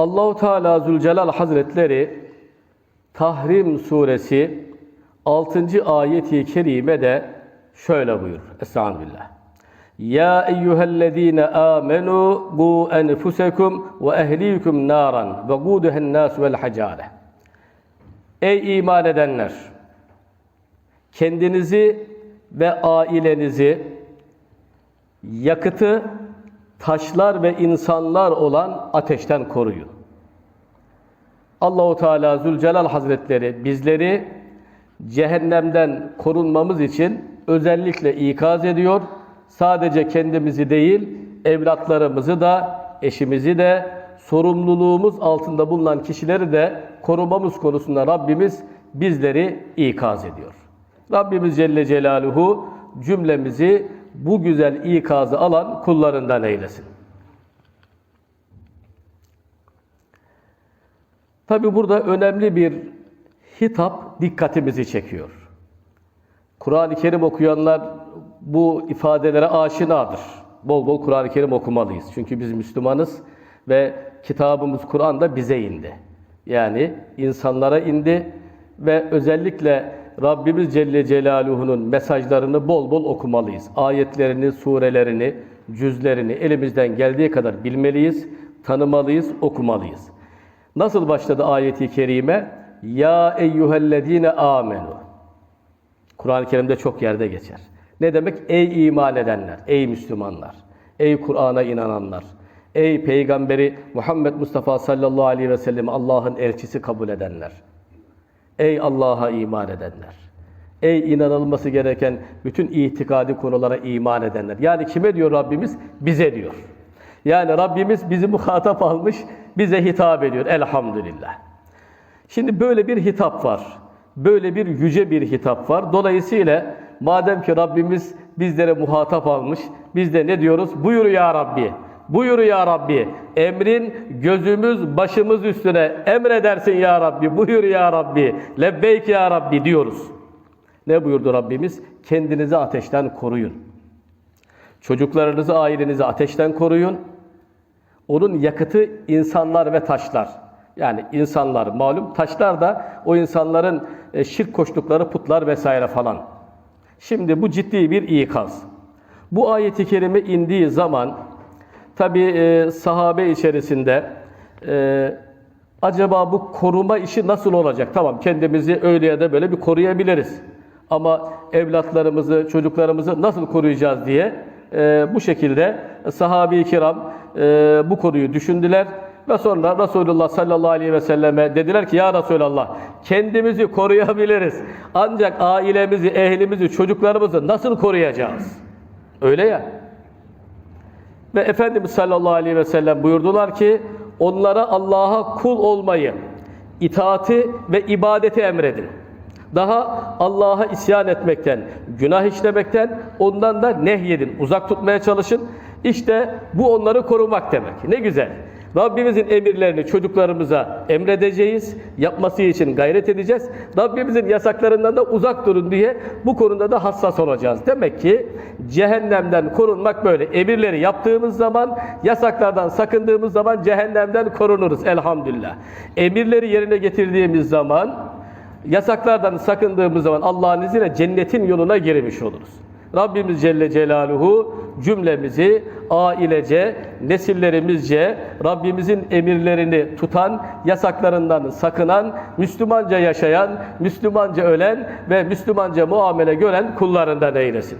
Allahu Teala Zülcelal Hazretleri Tahrim suresi 6. ayeti kerimede şöyle buyurur. Estağfirullah. Ya eyyühellezine amenu bu enfusekum ve ehlikum naran ve guduhen nas vel hacare. Ey iman edenler! Kendinizi ve ailenizi yakıtı taşlar ve insanlar olan ateşten koruyun. Allahu Teala Zülcelal Hazretleri bizleri cehennemden korunmamız için özellikle ikaz ediyor. Sadece kendimizi değil, evlatlarımızı da, eşimizi de, sorumluluğumuz altında bulunan kişileri de korumamız konusunda Rabbimiz bizleri ikaz ediyor. Rabbimiz Celle Celaluhu cümlemizi bu güzel ikazı alan kullarından eylesin. Tabi burada önemli bir hitap dikkatimizi çekiyor. Kur'an-ı Kerim okuyanlar bu ifadelere aşinadır. Bol bol Kur'an-ı Kerim okumalıyız. Çünkü biz Müslümanız ve kitabımız Kur'an da bize indi. Yani insanlara indi ve özellikle Rabbimiz Celle Celaluhu'nun mesajlarını bol bol okumalıyız. Ayetlerini, surelerini, cüzlerini elimizden geldiği kadar bilmeliyiz, tanımalıyız, okumalıyız. Nasıl başladı ayeti kerime? Ya eyyühellezine amenu. Kur'an-ı Kerim'de çok yerde geçer. Ne demek? Ey iman edenler, ey Müslümanlar, ey Kur'an'a inananlar, ey Peygamberi Muhammed Mustafa sallallahu aleyhi ve sellem Allah'ın elçisi kabul edenler. Ey Allah'a iman edenler. Ey inanılması gereken bütün itikadi konulara iman edenler. Yani kime diyor Rabbimiz? Bize diyor. Yani Rabbimiz bizi muhatap almış, bize hitap ediyor. Elhamdülillah. Şimdi böyle bir hitap var. Böyle bir yüce bir hitap var. Dolayısıyla madem ki Rabbimiz bizlere muhatap almış, biz de ne diyoruz? Buyur ya Rabbi. Buyur ya Rabbi. Emrin gözümüz başımız üstüne emredersin ya Rabbi. Buyur ya Rabbi. Lebbeyk ya Rabbi diyoruz. Ne buyurdu Rabbimiz? Kendinizi ateşten koruyun. Çocuklarınızı, ailenizi ateşten koruyun. Onun yakıtı insanlar ve taşlar. Yani insanlar malum, taşlar da o insanların e, şirk koştukları putlar vesaire falan. Şimdi bu ciddi bir ikaz. Bu ayeti kerime indiği zaman tabi e, sahabe içerisinde e, acaba bu koruma işi nasıl olacak? Tamam kendimizi öyle ya da böyle bir koruyabiliriz. Ama evlatlarımızı, çocuklarımızı nasıl koruyacağız diye e, bu şekilde sahabe-i kiram e, bu konuyu düşündüler. Ve sonra Resulullah sallallahu aleyhi ve selleme dediler ki ya Resulallah kendimizi koruyabiliriz. Ancak ailemizi, ehlimizi, çocuklarımızı nasıl koruyacağız? Öyle ya. Ve Efendimiz sallallahu aleyhi ve sellem buyurdular ki onlara Allah'a kul olmayı, itaati ve ibadeti emredin. Daha Allah'a isyan etmekten, günah işlemekten, ondan da nehyedin, uzak tutmaya çalışın. İşte bu onları korumak demek. Ne güzel. Rabbimizin emirlerini çocuklarımıza emredeceğiz, yapması için gayret edeceğiz. Rabbimizin yasaklarından da uzak durun diye bu konuda da hassas olacağız. Demek ki cehennemden korunmak böyle. Emirleri yaptığımız zaman, yasaklardan sakındığımız zaman cehennemden korunuruz elhamdülillah. Emirleri yerine getirdiğimiz zaman, yasaklardan sakındığımız zaman Allah'ın izniyle cennetin yoluna girmiş oluruz. Rabbimiz Celle Celaluhu cümlemizi ailece, nesillerimizce Rabbimizin emirlerini tutan, yasaklarından sakınan, Müslümanca yaşayan, Müslümanca ölen ve Müslümanca muamele gören kullarından eylesin.